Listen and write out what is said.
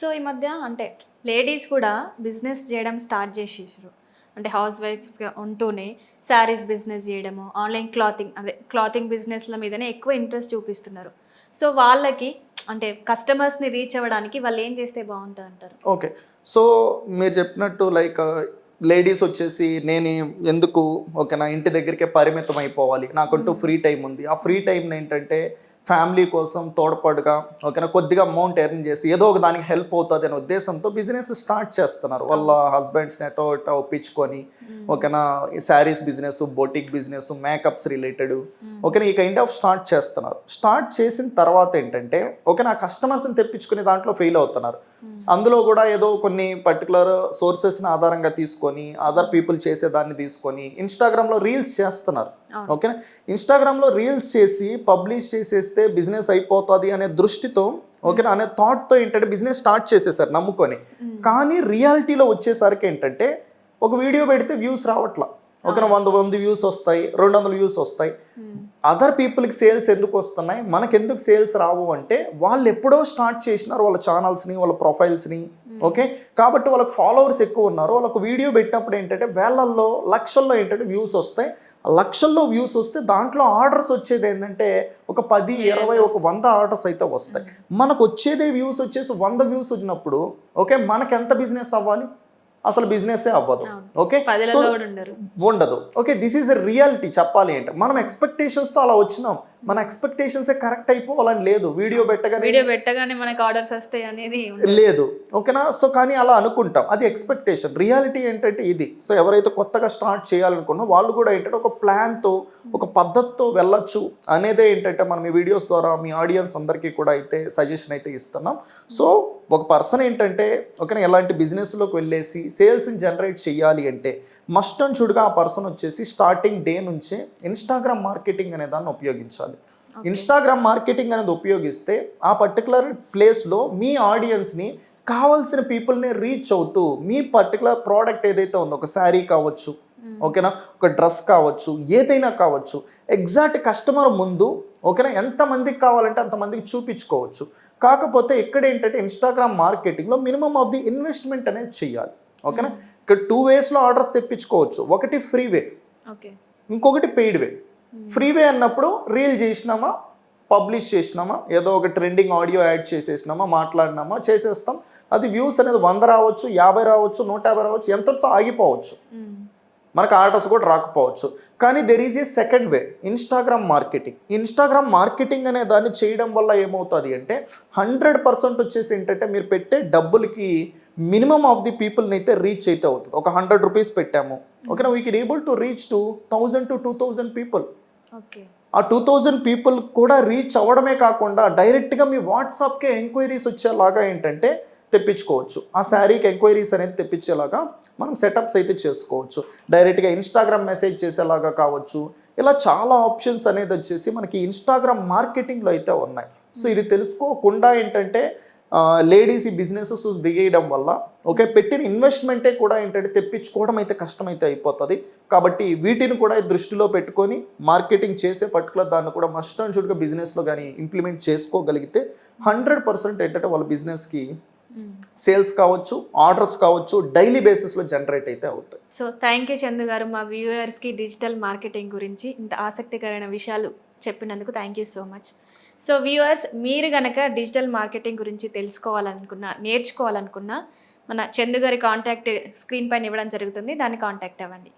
So ఈ మధ్య అంటే లేడీస్ కూడా బిజినెస్ చేయడం స్టార్ట్ చేసేసారు. అంటే హౌస్ వైఫ్స్గా ఉంటూనే శారీస్ బిజినెస్ చేయడము ఆన్లైన్ క్లాతింగ్ అదే క్లాతింగ్ బిజినెస్ల మీదనే ఎక్కువ ఇంట్రెస్ట్ చూపిస్తున్నారు. సో వాళ్ళకి అంటే కస్టమర్స్ని రీచ్ అవ్వడానికి వాళ్ళు ఏం చేస్తే బాగుంటుంది అంటారు ఓకే. సో మీరు చెప్పినట్టు లైక్ లేడీస్ వచ్చేసి నేను ఎందుకు ఓకే నా ఇంటి దగ్గరికే పరిమితం అయిపోవాలి? నాకంటూ ఫ్రీ టైం ఉంది. ఆ ఫ్రీ టైం ఏంటంటే ఫ్యామిలీ కోసం తోడ్పాటుగా ఓకేనా కొద్దిగా అమౌంట్ ఎర్న్ చేసి ఏదో ఒక దానికి హెల్ప్ అవుతుంది అనే ఉద్దేశంతో బిజినెస్ స్టార్ట్ చేస్తున్నారు. వాళ్ళ హస్బెండ్స్ని ఎటో ఎటో ఒప్పించుకొని ఓకేనా sarees business boutique business makeups related ఓకేనా ఈ కైండ్ ఆఫ్ స్టార్ట్ చేస్తున్నారు. స్టార్ట్ చేసిన తర్వాత ఏంటంటే ఓకేనా కస్టమర్స్ని తెప్పించుకునే దాంట్లో ఫెయిల్ అవుతున్నారు. అందులో కూడా ఏదో కొన్ని పర్టికులర్ సోర్సెస్ని ఆధారంగా తీసుకొని అదర్ పీపుల్ చేసేదాన్ని తీసుకొని ఇన్స్టాగ్రామ్లో రీల్స్ చేస్తున్నారు. ఓకేనా ఇన్స్టాగ్రామ్లో రీల్స్ చేసి పబ్లిష్ చేసేస్తే బిజినెస్ అయిపోతుంది అనే దృష్టితో ఓకేనా అనే థాట్తో ఏంటంటే బిజినెస్ స్టార్ట్ చేసేసారు నమ్ముకొని. కానీ రియాలిటీలో వచ్చేసరికి ఏంటంటే ఒక వీడియో పెడితే వ్యూస్ రావట్లా. ఓకేనా వంద వంద వ్యూస్ వస్తాయి రెండు వందల వ్యూస్ వస్తాయి. అదర్ పీపుల్కి సేల్స్ ఎందుకు వస్తున్నాయి? మనకి ఎందుకు సేల్స్ రావు అంటే వాళ్ళు ఎప్పుడో స్టార్ట్ చేసినారు వాళ్ళ ఛానల్స్ని వాళ్ళ ప్రొఫైల్స్ని ఓకే కాబట్టి వాళ్ళకి ఫాలోవర్స్ ఎక్కువ ఉన్నారు. వాళ్ళకు వీడియో పెట్టినప్పుడు ఏంటంటే వేలల్లో లక్షల్లో ఏంటంటే వ్యూస్ వస్తాయి. లక్షల్లో వ్యూస్ వస్తే దాంట్లో ఆర్డర్స్ వచ్చేది ఏంటంటే ఒక పది ఇరవై ఒక వంద ఆర్డర్స్ అయితే వస్తాయి. మనకు వచ్చేదే వ్యూస్ వచ్చేసి వంద వ్యూస్ వచ్చినప్పుడు ఓకే మనకి ఎంత బిజినెస్ అవ్వాలి? అసలు బిజినెస్సే అవ్వదు. ఓకే సో ఉండదు. ఓకే దిస్ ఈజ్ రియాలిటీ చెప్పాలి అంటే మనం ఎక్స్పెక్టేషన్స్తో అలా వచ్చినాం. మన ఎక్స్పెక్టేషన్సే కరెక్ట్ అయిపోవాలని లేదు. వీడియో పెట్టగానే వీడియో పెట్టగానే మనకి ఆర్డర్స్ వస్తాయి అనేది. లేదు. ఓకేనా? సో కానీ అలా అనుకుంటాం. అది ఎక్స్పెక్టేషన్ రియాలిటీ ఏంటంటే ఇది. సో ఎవరైతే కొత్తగా స్టార్ట్ చేయాలనుకున్నా వాళ్ళు కూడా ఏంటంటే ఒక ప్లాన్తో ఒక పద్ధతితో వెళ్ళొచ్చు అనేదే ఏంటంటే మనం ఈ వీడియోస్ ద్వారా మీ ఆడియన్స్ అందరికీ కూడా అయితే సజెషన్ అయితే ఇస్తున్నాం. సో ఒక పర్సన్ ఏంటంటే ఓకేనా ఎలాంటి బిజినెస్లోకి వెళ్ళేసి సేల్స్ని జనరేట్ చేయాలి అంటే మస్ట్ అండ్ షుడ్గా ఆ పర్సన్ వచ్చేసి స్టార్టింగ్ డే నుంచే ఇన్స్టాగ్రామ్ మార్కెటింగ్ అనే దాన్ని ఉపయోగించాలి. ఇన్స్టాగ్రామ్ మార్కెటింగ్ అనేది ఉపయోగిస్తే ఆ పర్టికులర్ ప్లేస్లో మీ ఆడియన్స్ని కావాల్సిన పీపుల్ని రీచ్ అవుతూ మీ పర్టికులర్ ప్రోడక్ట్ ఏదైతే ఉందో ఒక శారీ కావచ్చు ఓకేనా ఒక డ్రెస్ కావచ్చు ఏదైనా కావచ్చు ఎగ్జాక్ట్ కస్టమర్ ముందు ఓకేనా ఎంతమందికి కావాలంటే అంతమందికి చూపించుకోవచ్చు. కాకపోతే ఇక్కడ ఏంటంటే ఇన్స్టాగ్రామ్ మార్కెటింగ్లో మినిమం ఆఫ్ ది ఇన్వెస్ట్మెంట్ అనేది చేయాలి ఓకేనా ఇక్కడ టూ వేస్లో ఆర్డర్స్ తెప్పించుకోవచ్చు. ఒకటి ఫ్రీ వే ఓకే ఇంకొకటి పెయిడ్ వే ఫ్రీవే అన్నప్పుడు రీల్ చేసినామా? పబ్లిష్ చేసినామా? ఏదో ఒక ట్రెండింగ్ ఆడియో యాడ్ చేసేసినామా? మాట్లాడినామా? చేసేస్తాం. అది వ్యూస్ అనేది వంద రావచ్చు యాభై రావచ్చు నూట యాభై రావచ్చు ఎంతటితో ఆగిపోవచ్చు. మనకు ఆర్డర్స్ కూడా రాకపోవచ్చు. కానీ there is a second way Instagram marketing Instagram marketing అనే దాన్ని చేయడం వల్ల ఏమవుతుంది అంటే హండ్రెడ్ పర్సెంట్ వచ్చేసి ఏంటంటే మీరు పెట్టే డబ్బులకి మినిమం ఆఫ్ ది పీపుల్ని అయితే రీచ్ అయితే అవుతుంది. ఒక హండ్రెడ్ రూపీస్ పెట్టాము. ఓకేనా we can able to reach two thousand two two thousand people ఆ టూ థౌజండ్ పీపుల్ కూడా రీచ్ అవ్వడమే కాకుండా డైరెక్ట్గా మీ వాట్సాప్కే ఎంక్వైరీస్ వచ్చేలాగా ఏంటంటే తెప్పించుకోవచ్చు. ఆ శారీకి ఎంక్వైరీస్ అనేది తెప్పించేలాగా మనం సెటప్స్ అయితే చేసుకోవచ్చు. డైరెక్ట్గా ఇన్స్టాగ్రామ్ మెసేజ్ చేసేలాగా కావచ్చు. ఇలా చాలా ఆప్షన్స్ అనేది వచ్చేసి మనకి ఇన్స్టాగ్రామ్ మార్కెటింగ్లో అయితే ఉన్నాయి. సో ఇది తెలుసుకోకుండా ఏంటంటే లేడీస్ ఈ బిజినెసెస్ దిగేయడం వల్ల ఓకే పెట్టిన ఇన్వెస్ట్మెంటే కూడా ఏంటంటే తెప్పించుకోవడం అయితే కష్టమైతే అయిపోతుంది. కాబట్టి వీటిని కూడా దృష్టిలో పెట్టుకొని మార్కెటింగ్ చేసే పర్టికులర్ దాన్ని కూడా మస్ట్ అండ్ షుడ్గా బిజినెస్లో కానీ ఇంప్లిమెంట్ చేసుకోగలిగితే హండ్రెడ్ పర్సెంట్ ఏంటంటే వాళ్ళ బిజినెస్కి సేల్స్ కావచ్చు ఆర్డర్స్ కావచ్చు డైలీ బేసిస్లో జనరేట్ అయితే అవుతాయి. సో థ్యాంక్ యూ చందు గారు మా వ్యూవర్స్కి డిజిటల్ మార్కెటింగ్ గురించి ఇంత ఆసక్తికరమైన విషయాలు చెప్పినందుకు thank you so much. So viewers మీరు గనక డిజిటల్ మార్కెటింగ్ గురించి తెలుసుకోవాలనుకున్నా నేర్చుకోవాలనుకున్నా మన చందు గారి కాంటాక్ట్ స్క్రీన్ పైన ఇవ్వడం జరుగుతుంది. దాన్ని కాంటాక్ట్ అవ్వండి.